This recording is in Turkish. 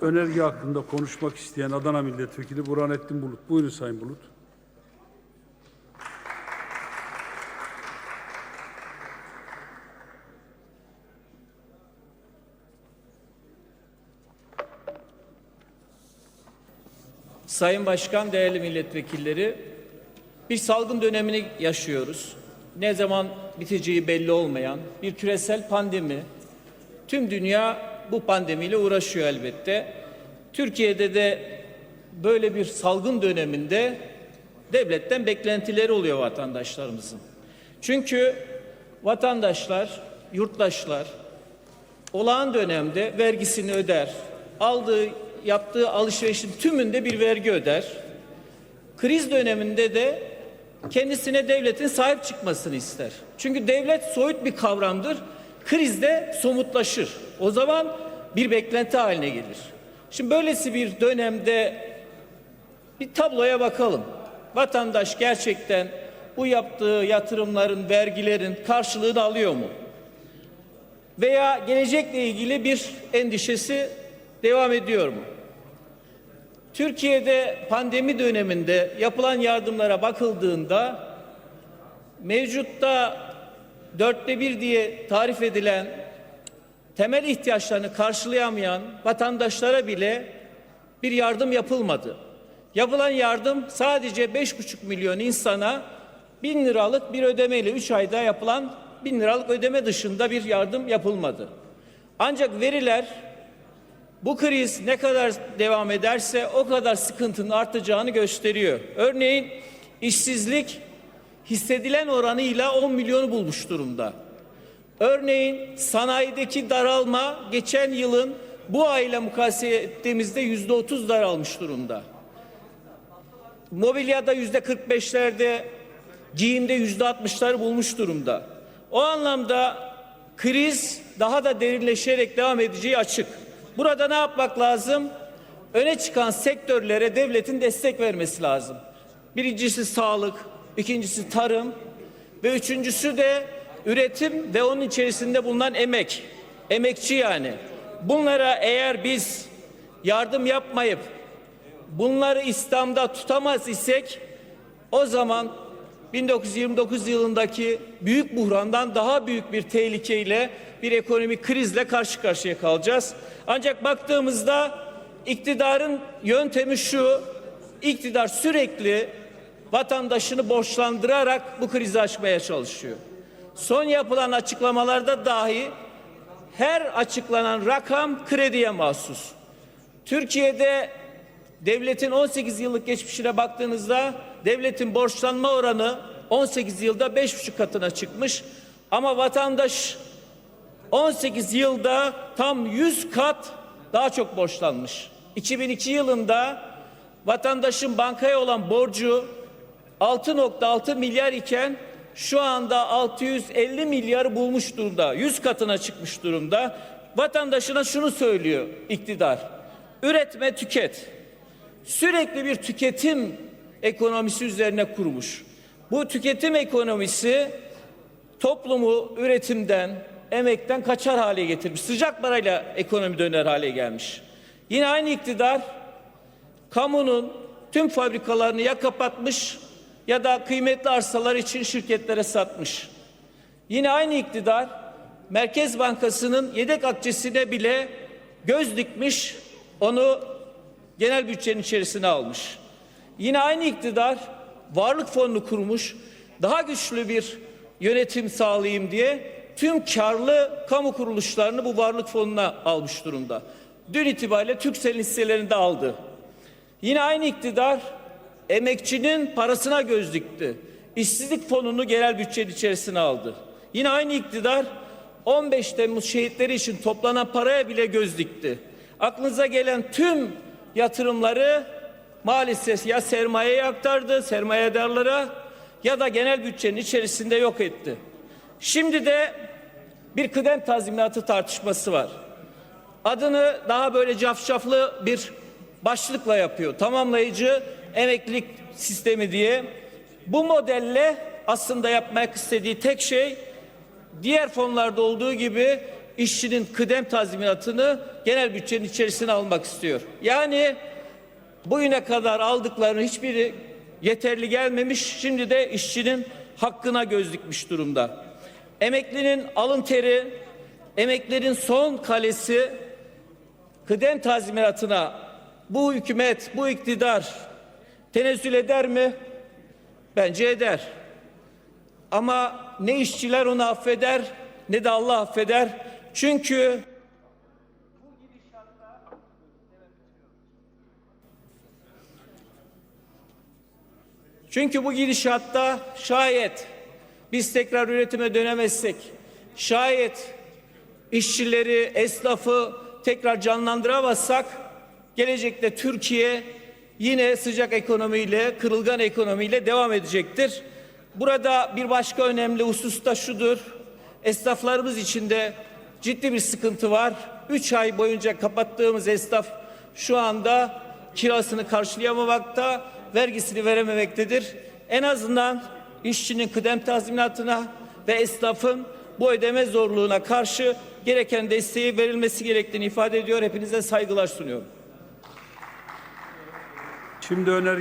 önerge hakkında konuşmak isteyen Adana Milletvekili Burhanettin Bulut. Buyurun Sayın Bulut. Sayın Başkan, değerli milletvekilleri, bir salgın dönemini yaşıyoruz. Ne zaman biteceği belli olmayan bir küresel pandemi. Tüm dünya bu pandemiyle uğraşıyor elbette. Türkiye'de de böyle bir salgın döneminde devletten beklentileri oluyor vatandaşlarımızın. Çünkü vatandaşlar, yurttaşlar olağan dönemde vergisini öder. Aldığı, yaptığı alışverişin tümünde bir vergi öder. Kriz döneminde de kendisine devletin sahip çıkmasını ister. Çünkü devlet soyut bir kavramdır. Krizde somutlaşır. O zaman bir beklenti haline gelir. Şimdi böylesi bir dönemde bir tabloya bakalım. Vatandaş gerçekten bu yaptığı yatırımların, vergilerin karşılığını alıyor mu? Veya gelecekle ilgili bir endişesi devam ediyor mu? Türkiye'de pandemi döneminde yapılan yardımlara bakıldığında mevcutta dörtte bir diye tarif edilen temel ihtiyaçlarını karşılayamayan vatandaşlara bile bir yardım yapılmadı. Yapılan yardım sadece beş buçuk milyon insana bin liralık bir ödemeyle üç ayda yapılan bin liralık ödeme dışında bir yardım yapılmadı. Ancak veriler bu kriz ne kadar devam ederse o kadar sıkıntının artacağını gösteriyor. Örneğin işsizlik hissedilen oranıyla 10 milyonu bulmuş durumda. Örneğin sanayideki daralma geçen yılın bu ayla mukayese ettiğimizde yüzde 30 daralmış durumda. Mobilyada yüzde 45'lerde, giyimde yüzde 60'ları bulmuş durumda. O anlamda kriz daha da derinleşerek devam edeceği açık. Burada ne yapmak lazım? Öne çıkan sektörlere devletin destek vermesi lazım. Birincisi sağlık, ikincisi tarım ve üçüncüsü de üretim ve onun içerisinde bulunan emek. Emekçi yani. Bunlara eğer biz yardım yapmayıp bunları İslam'da tutamaz isek o zaman 1929 yılındaki büyük buhrandan daha büyük bir tehlikeyle bir ekonomik krizle karşı karşıya kalacağız. Ancak baktığımızda iktidarın yöntemi şu, iktidar sürekli vatandaşını borçlandırarak bu krizi aşmaya çalışıyor. Son yapılan açıklamalarda dahi her açıklanan rakam krediye mahsus. Türkiye'de devletin 18 yıllık geçmişine baktığınızda devletin borçlanma oranı 18 yılda 5,5 katına çıkmış. Ama vatandaş 18 yılda tam 100 kat daha çok borçlanmış. 2002 yılında vatandaşın bankaya olan borcu 6.6 milyar iken şu anda 650 milyarı bulmuş durumda. 100 katına çıkmış durumda. Vatandaşına şunu söylüyor iktidar. Üretme tüket. Sürekli bir tüketim ekonomisi üzerine kurmuş. Bu tüketim ekonomisi toplumu üretimden, emekten kaçar hale getirmiş. Sıcak parayla ekonomi döner hale gelmiş. Yine aynı iktidar kamunun tüm fabrikalarını ya kapatmış ya da kıymetli arsalar için şirketlere satmış. Yine aynı iktidar Merkez Bankası'nın yedek akçesine bile göz dikmiş, onu genel bütçenin içerisine almış. Yine aynı iktidar varlık fonunu kurmuş, daha güçlü bir yönetim sağlayayım diye tüm karlı kamu kuruluşlarını bu varlık fonuna almış durumda. Dün itibariyle Türkcell'in hisselerini de aldı. Yine aynı iktidar emekçinin parasına göz dikti. İşsizlik fonunu genel bütçenin içerisine aldı. Yine aynı iktidar 15 Temmuz şehitleri için toplanan paraya bile göz dikti. Aklınıza gelen tüm yatırımları maalesef ya sermayeye aktardı, sermayedarlara ya da genel bütçenin içerisinde yok etti. Şimdi de bir kıdem tazminatı tartışması var. Adını daha böyle cafcaflı bir başlıkla yapıyor. Tamamlayıcı emeklilik sistemi diye. Bu modelle aslında yapmak istediği tek şey diğer fonlarda olduğu gibi işçinin kıdem tazminatını genel bütçenin içerisine almak istiyor. Yani bugüne kadar aldıklarının hiçbiri yeterli gelmemiş. Şimdi de işçinin hakkına göz dikmiş durumda. Emeklinin alın teri, emeklerin son kalesi kıdem tazminatına bu hükümet, bu iktidar tenezzül eder mi? Bence eder. Ama ne işçiler onu affeder ne de Allah affeder. Çünkü Çünkü bu gidişatta şayet biz tekrar üretime dönemezsek, şayet işçileri, esnafı tekrar canlandıramazsak gelecekte Türkiye yine sıcak ekonomiyle, kırılgan ekonomiyle devam edecektir. Burada bir başka önemli husus da şudur. Esnaflarımız için de ciddi bir sıkıntı var. Üç ay boyunca kapattığımız esnaf şu anda kirasını karşılayamamakta, vergisini verememektedir. En azından işçinin kıdem tazminatına ve esnafın bu ödeme zorluğuna karşı gereken desteği verilmesi gerektiğini ifade ediyor. Hepinize saygılar sunuyorum. Şimdi önerge